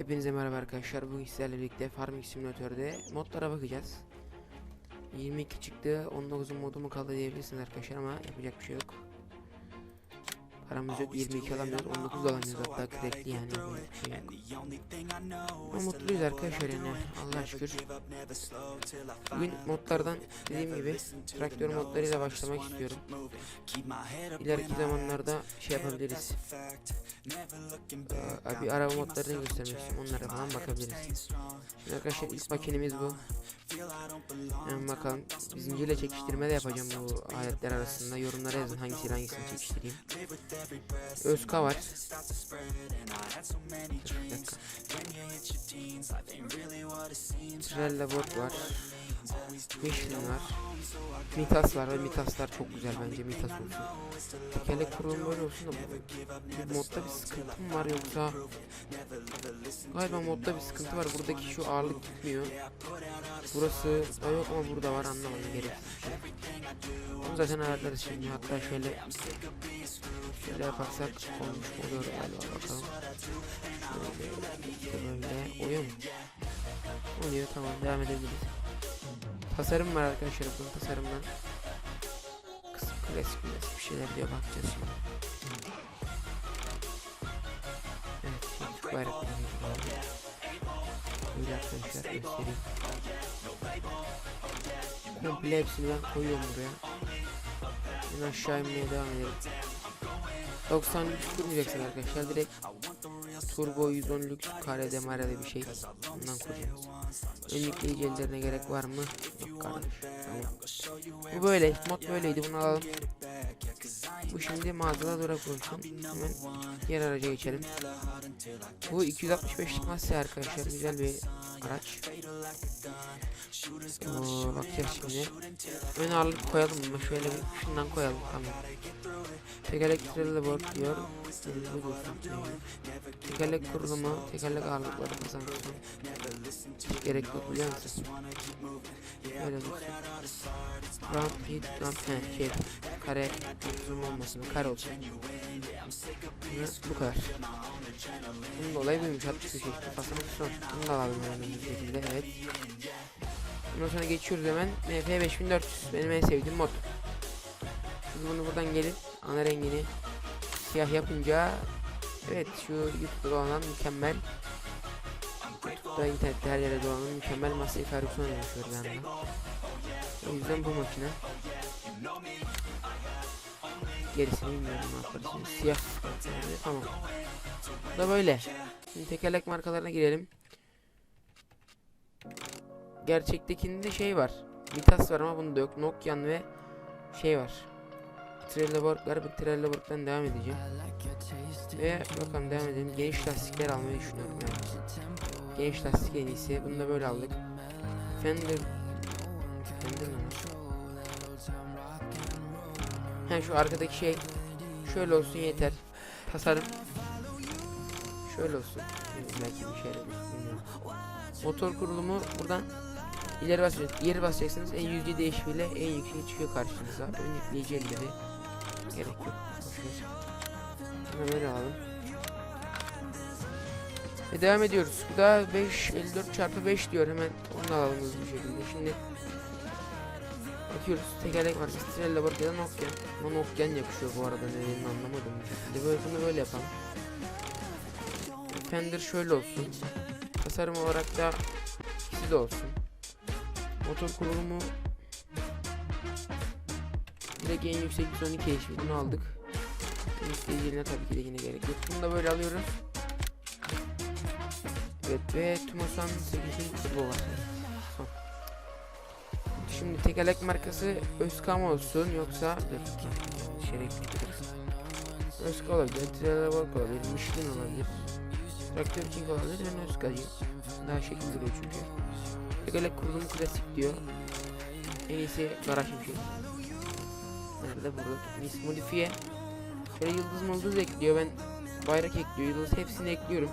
Hepinize merhaba arkadaşlar. Bugün sizlerle birlikte Farming Simulator'da modlara bakacağız. 22 çıktı. 19'un modu mu kaldı diyebilirsiniz arkadaşlar ama yapacak bir şey yok. Paramız yok. 22 alamıyoruz. 19 da alamıyoruz hatta crackli yani bir şey yok. Ama mutluyuz arkadaşlar yani. Allah'a şükür. Bugün modlardan dediğim gibi traktör modlarıyla başlamak istiyorum. İleriki zamanlarda şey yapabiliriz. Ee, abi araba modlarını göstermek istiyorum. Onlara falan bakabiliriz. Şimdi arkadaşlar ilk makinemiz bu. Hemen bakalım. Zincirle çekiştirme de yapacağım bu aletler arasında. Yorumlara yazın hangisiyle hangisini çekiştireyim. Özka var. Trella bot var. Michelin var. Mitas var ve Mitaslar çok güzel bence Mitas olsun. Tekerlek kurulumu böyle olsun da bu, modda bir sıkıntı mı var yoksa Galiba modda bir sıkıntı var buradaki şu ağırlık gitmiyor Burası Aa, yok ama burada var anlamadım bir şey Onu zaten ayarlarız şimdi hatta şöyle Şöyle yaparsak olmuş oluyor galiba bakalım işte böyle oluyor? Oluyor tamam devam edebiliriz Tasarım var arkadaşlar bunun tasarımdan. Kısım klasik klasik bir şeyler diyor bakacağız şimdi. Evet şimdi bayrakları var. Böyle arkadaşlar göstereyim. Komple hepsini ben koyuyorum buraya. Ben aşağı inmeye devam edelim. 90 lüks arkadaşlar. Direkt Turbo 110 lüks karede marede bir şey. Bundan kuracağız. Ön yükleyici ellerine gerek var mı? Yok kardeş. Tamam. Bu böyle. Mod böyleydi. Bunu alalım Bu şimdi mağazada dura koysun Hemen diğer araca geçelim Bu 265'lik Massey arkadaşlar güzel bir araç Oo, bakacağız şimdi Ön ağırlık koyalım mı? Şöyle bir şundan koyalım tamam Tekerlek trailer board diyor. Tekerlek kurulumu, tekerlek ağırlıkları. Hiç gerek yok biliyor musun? Böyle dursun. Ramp, ramp, he, şey, kare, zoom olmasın, kare olsun. Ve bu kadar. Bunun da olayı buymuş, 60 bir şey, kafasını tutsun. Bunu da alalım yani bir şekilde, evet. Ondan sonra geçiyoruz hemen. MF 5400, benim en sevdiğim mod. Biz bunu buradan gelip ana rengini siyah yapınca evet şu YouTube'da dolanan mükemmel YouTube'da internette her yere dolanan mükemmel Ferguson yaşıyor bir anda. O yüzden bu makine gerisini bilmiyorum şimdi siyah tamam bu da böyle şimdi tekerlek markalarına girelim gerçektekinde şey var Mitas var ama bunda yok Nokian ve şey var Trelleborg var. Bu Trelleborg'dan devam edeceğim. Ve bakalım devam edelim. Geniş lastikler almayı düşünüyorum yani. Geniş lastik en iyisi. Bunu da böyle aldık. Fender Fender mi? Ha şu arkadaki şey şöyle olsun yeter. Tasarım şöyle olsun. Belki bir şey. Motor kurulumu buradan ileri basacaksınız. Ileri basacaksınız. En yüzde değişimiyle en yükseğe çıkıyor karşınıza. Ön yükleyici elleri. Gerek yok. Böyle alalım. Ve devam ediyoruz. Bu da 5 54 çarpı 5 diyor. Hemen onu alalım hızlı bir şekilde. Şimdi bakıyoruz. Tekerlek var. Strella var ya da Nokia. Ama Nokia'nın yakışıyor bu arada. Nedenini anlamadım. Şimdi böyle yapalım. Fender şöyle olsun. Tasarım olarak da ikisi de olsun. Motor kurulumu Direkt en yüksek 112 HP bunu aldık. İsteyicilerine tabii ki de yine gerek yok. Bunu da böyle alıyoruz. Evet ve Tumosan 8. turbo var. Şimdi tekerlek markası Özkam olsun yoksa şerek Özka olabilir, Trelleborg olabilir, Michelin olabilir, Traktör King olabilir, ben Özka'cıyım. Daha şekil duruyor çünkü. Tekerlek kurulumu klasik diyor. En iyisi garaj bir. Nerede burada? Mis modifiye. Şöyle yıldız mıldız ekliyor. Ben bayrak ekliyor. Yıldız hepsini ekliyorum.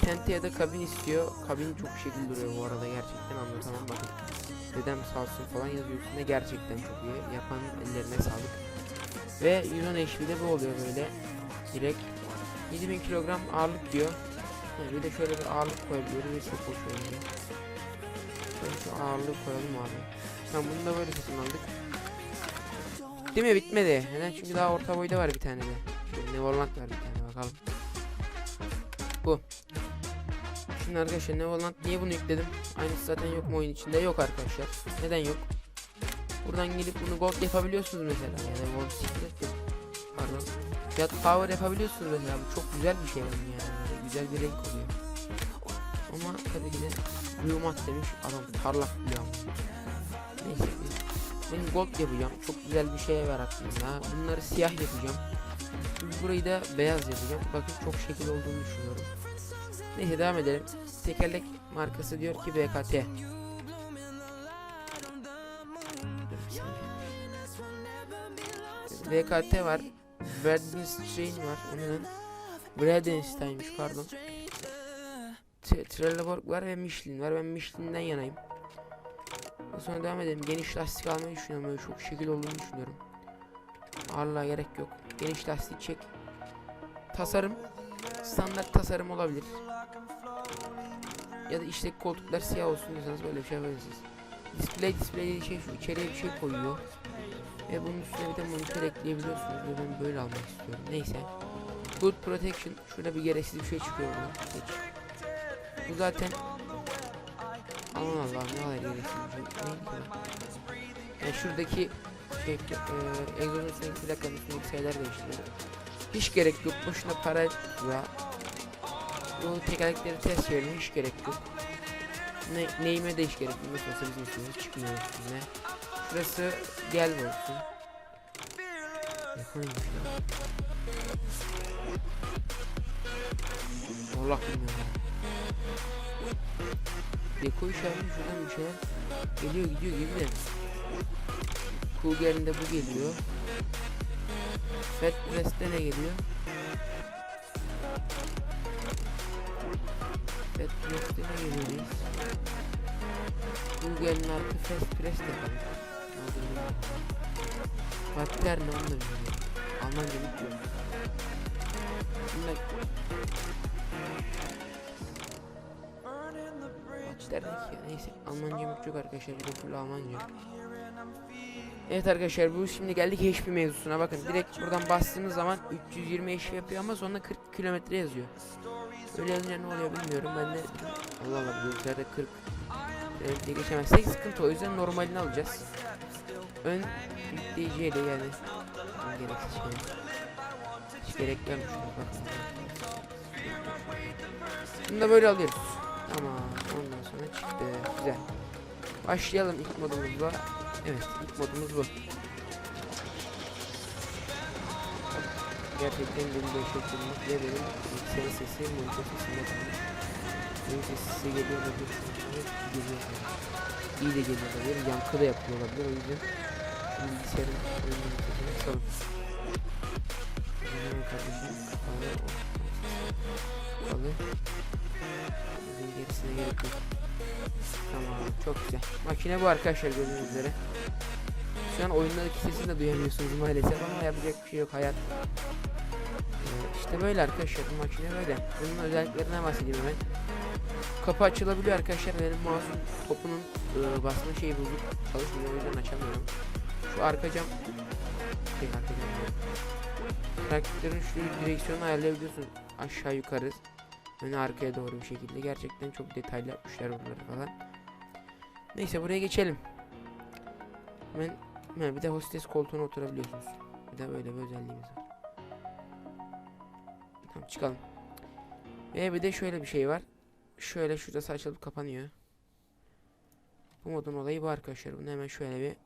Tente ya da kabin istiyor. Kabin çok şekil duruyor bu arada. Gerçekten anlatamam. Bakın. Dedem sağ olsun falan yazıyor üstünde. Gerçekten çok iyi. Yapan ellerine sağlık. Ve 110 HP'de bu oluyor böyle. Direkt 7000 kilogram ağırlık diyor. Yani bir de şöyle bir ağırlık koyabiliyoruz ve çok hoş oluyor. Şöyle şu ağırlığı koyalım abi. Tamam bunu da böyle satın aldık. Değil mi? Bitmedi. Neden? Çünkü daha orta boyda var bir tane de. Neverland var bir tane bakalım. Bu. Şimdi arkadaşlar Neverland niye bunu yükledim? Aynısı zaten yok mu oyun içinde? Yok arkadaşlar. Neden yok? Buradan gelip bunu gold yapabiliyorsunuz mesela. Ya da gold yok. Pardon. Fiyat power yapabiliyorsunuz mesela. Bu çok güzel bir şey yani. Böyle güzel bir renk oluyor. Ama tabii ki de blue mat demiş adam parlak ama. Neyse benim gold yapacağım. Çok güzel bir şeye var aklımda. Bunları siyah yapacağım. Burayı da beyaz yapacağım. Bakın çok şekil olduğunu düşünüyorum. Neyse devam edelim. Tekerlek markası diyor ki BKT. BKT var. Bradenstein var. Onun Bradenstein'miş pardon. T- Trelleborg var ve Michelin var. Ben Michelin'den yanayım. Sonra devam edelim. Geniş lastik almayı düşünüyorum. Böyle çok şekil olduğunu düşünüyorum. Ağırlığa gerek yok. Geniş lastik çek. Tasarım. Standart tasarım olabilir. Ya da içteki koltuklar siyah olsun diyorsanız böyle bir şey yapabilirsiniz. Display display dediği şey şu içeriye bir şey koyuyor. Ve bunun üstüne bir de monitör ekleyebiliyorsunuz ve ben böyle almak istiyorum. Neyse. Good Protection. Şurada bir gereksiz bir şey çıkıyor buradan. Geç. Bu zaten Aman Allah'ım ne kadar gereksiz bir şey. Bu? Yani şuradaki şey, e, egzozun üstündeki plakanın üstündeki sayılar değiştiriyor. Hiç gerek yok. Boşuna para ya. Bu tekerlekleri test verelim. Hiç gerek yok. Ne, neyime de hiç gerek yok. Nasıl bizim üstümüze çıkmıyor üstüne. Şurası gel olsun. Ne koymuş ya? Allah bilmiyorum. Deko işareti şuradan bir şeyler geliyor gidiyor gibi de. Kugel'in de bu geliyor. Fat Press'te ne geliyor? Fat Press'te reis? Kugel'in artı Fast Press de var. Fatler ne onu da bilmiyorum. Almanca bilmiyorum. Şimdi Fatler ne ki? Neyse Almanca yok arkadaşlar. Bu full Almanca. Evet arkadaşlar bu şimdi geldik HP mevzusuna bakın direkt buradan bastığınız zaman 320 HP yapıyor ama sonra 40 kilometre yazıyor. Öyle yazınca ne oluyor bilmiyorum ben de Allah Allah yüzlerde 40 kilometre geçemezsek sıkıntı o yüzden normalini alacağız. Ön yükleyiciyle yani gereksiz şey. Hiç gerek bak. Bunu da böyle alıyoruz. Tamam ondan sonra çıktı güzel. Başlayalım ilk modumuzla. Evet ilk modumuz bu. Gerçekten beni dehşet bulmak ve benim bilgisayar sesi monitör sesinde kalmış. Benim sesi geliyor olabilir. Geliyor olabilir. İyi de geliyor olabilir. Yankı da yapıyor olabilir. O yüzden bilgisayarın oyunun sesini salın. Benim kardeşim kapalı. Kapalı. Bizim gerisine gerek yok. Tamam çok güzel. Makine bu arkadaşlar gördüğünüz üzere. Şu an oyundaki sesini de duyamıyorsunuz maalesef ama yapacak bir şey yok hayat. İşte böyle arkadaşlar bu makine böyle. Bunun özelliklerinden bahsedeyim hemen. Kapı açılabiliyor arkadaşlar. Benim mouse'un topunun e, basma şeyi bozuk çalışmıyor o yüzden açamıyorum. Şu arka cam şey arka cam. Karakterin şu direksiyonu ayarlayabiliyorsun aşağı yukarı öne arkaya doğru bir şekilde gerçekten çok detaylı yapmışlar bunları falan. Neyse buraya geçelim. Hemen, hemen bir de hostes koltuğuna oturabiliyorsunuz. Bir de böyle bir özelliğimiz var. Tamam çıkalım. Ve bir de şöyle bir şey var. Şöyle şurası açılıp kapanıyor. Bu modun olayı bu arkadaşlar. Bunu hemen şöyle bir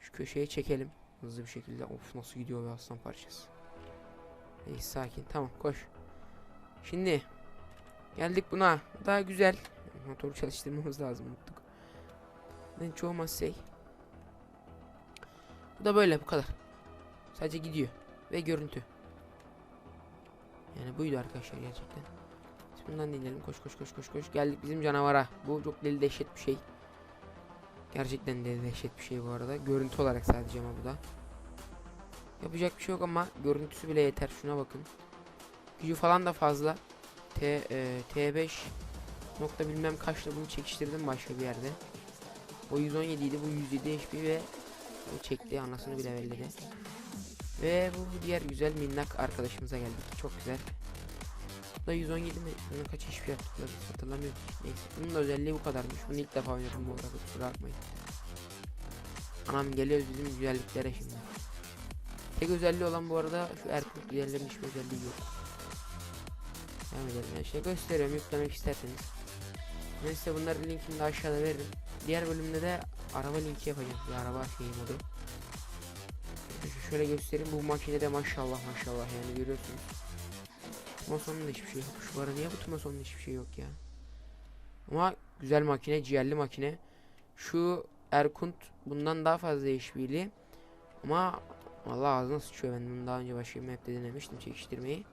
şu köşeye çekelim. Hızlı bir şekilde. Of nasıl gidiyor be aslan parçası. Neyse sakin. Tamam koş. Şimdi geldik buna. Daha güzel. Motoru çalıştırmamız lazım unuttuk. Ben çoğu masey. Bu da böyle bu kadar. Sadece gidiyor. Ve görüntü. Yani buydu arkadaşlar gerçekten. Bundan dinleyelim. Koş koş koş koş koş. Geldik bizim canavara. Bu çok deli dehşet bir şey. Gerçekten deli dehşet bir şey bu arada. Görüntü olarak sadece ama bu da. Yapacak bir şey yok ama görüntüsü bile yeter. Şuna bakın. Gücü falan da fazla. T e, T5 nokta bilmem kaçla bunu çekiştirdim başka bir yerde. O 117 idi bu 107 HP ve o çekti anasını bile belledi. Ve bu diğer güzel minnak arkadaşımıza geldik. Çok güzel. Bu da 117 mi? Bunun kaç HP yaptık da biz hatırlamıyorum. Neyse. Bunun özelliği bu kadarmış. Bunu ilk defa oynadım bu arada. Kusura bakmayın. Anam geliyoruz bizim güzelliklere şimdi. Tek özelliği olan bu arada şu Erkut diğerlerinin hiçbir özelliği yok. Devam edelim. Ben şey gösteriyorum yüklemek isterseniz. Neyse bunların linkini de aşağıda veririm. Diğer bölümde de araba linki yapacağım. Bir araba şeyi modu. Şöyle göstereyim bu makinede maşallah maşallah yani görüyorsunuz. Da hiçbir şey yok. Şu ara niye bu Tumason'un hiçbir şey yok ya. Ama güzel makine, ciğerli makine. Şu Erkunt bundan daha fazla işbirliği. Ama vallahi ağzına sıçıyor ben bunu daha önce başka bir map'te denemiştim çekiştirmeyi.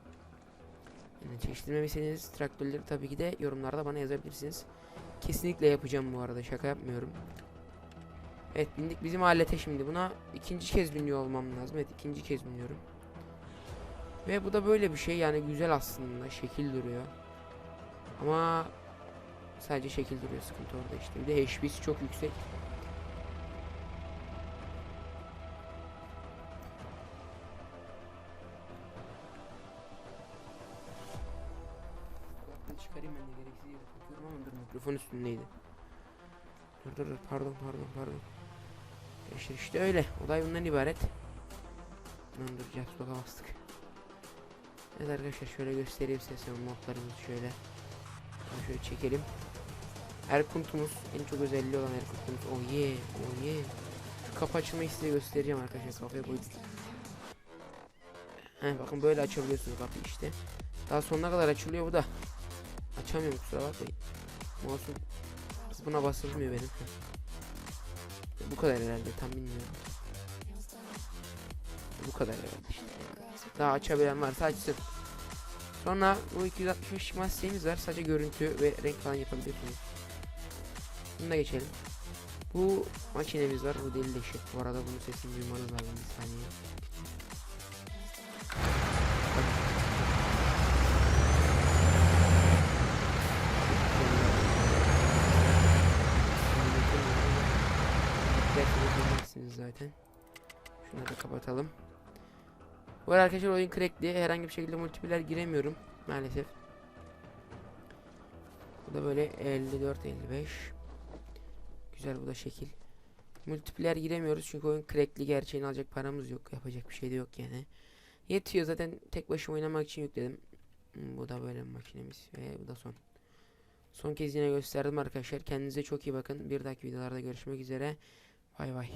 Yani çekiştirmemişseniz traktörleri tabii ki de yorumlarda bana yazabilirsiniz. Kesinlikle yapacağım bu arada şaka yapmıyorum. Evet bindik bizim alete şimdi buna ikinci kez biniyor olmam lazım. Evet ikinci kez biniyorum. Ve bu da böyle bir şey yani güzel aslında şekil duruyor. Ama sadece şekil duruyor sıkıntı orada işte. Bir de HP'si çok yüksek. Çıkarayım ben de gereksiz mikrofon üstündeydi. Dur dur dur pardon pardon pardon. Arkadaşlar işte öyle. Olay bundan ibaret. Lan dur Lock'a bastık. Evet arkadaşlar şöyle göstereyim size modlarımızı şöyle. Bunu şöyle çekelim. Erkuntumuz en çok özelliği olan Erkuntumuz. Oh yeah, oh yeah. Şu kapı açılmayı size göstereceğim arkadaşlar kafaya koyduk. Heh, bakın böyle açabiliyorsunuz kapıyı işte. Daha sonuna kadar açılıyor bu da. Açamıyorum kusura bakmayın. Mouse'um buna basılmıyor benim. Bu kadar herhalde tam bilmiyorum. Bu kadar herhalde. Daha açabilen varsa açsın. Sonra bu 265 maskeğimiz var. Sadece görüntü ve renk falan yapabiliyorsunuz. Bunu da geçelim. Bu makinemiz var. Bu deli deşik. Bu arada bunun sesini duymanız lazım bir saniye. Zaten. Şunları da kapatalım. Bu arkadaşlar oyun crackli. Herhangi bir şekilde multiplayer giremiyorum maalesef. Bu da böyle 54 55. Güzel bu da şekil. Multiplayer giremiyoruz çünkü oyun crackli gerçeğini alacak paramız yok. Yapacak bir şey de yok yani. Yetiyor zaten tek başıma oynamak için yükledim. Hmm, Bu da böyle makinemiz ve bu da son. Son kez yine gösterdim arkadaşlar. Kendinize çok iyi bakın. Bir dahaki videolarda görüşmek üzere. Bay bay.